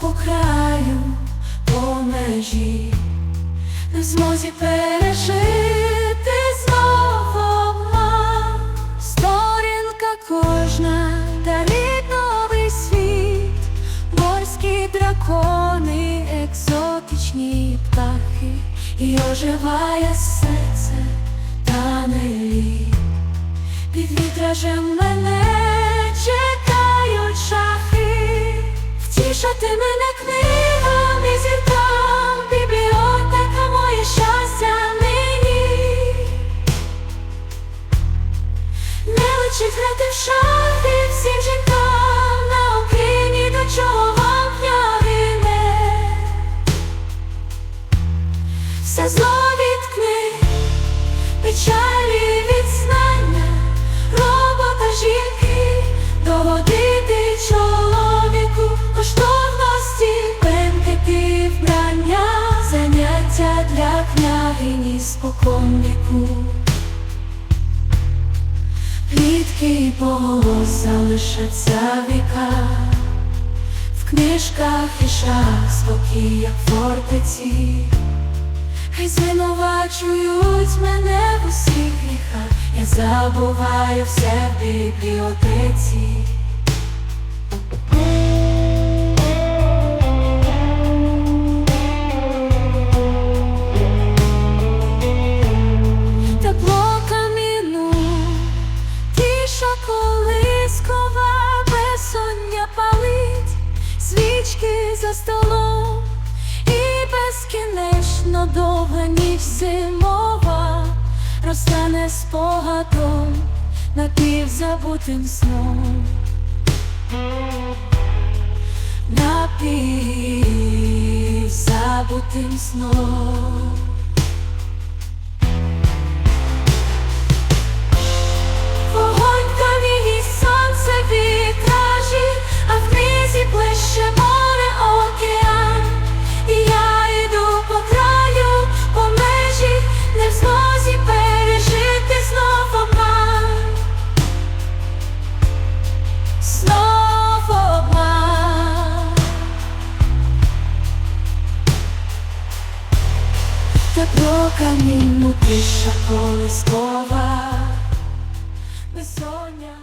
краю, по межі, не змозі пережити знову обман. Сторінка кожна дарить новий світ, морські дракони, екзотичні птахи, і оживає серце та не лід. Під вітражем мене Личить грати в шахи всім жінкам на Україні, до чого вам княгине. Все зло від печалі від знання, робота жінки, доводити чоловіку коштовності, вбрання, заняття для княгині спокон залишиться поголос залишаться віка, в книжках і шах спокій, як фортеці. Хай звинувачують мене в усіх гріхах, я забуваю все в бібліотеці. Тиша колискова, безсоння палить, свічки за столом, і безкінечно довга ніч зимова розтане спогадом напівзабутим сном. Напівзабутим сном. Легенда про камінну тиша колискова, безсоння.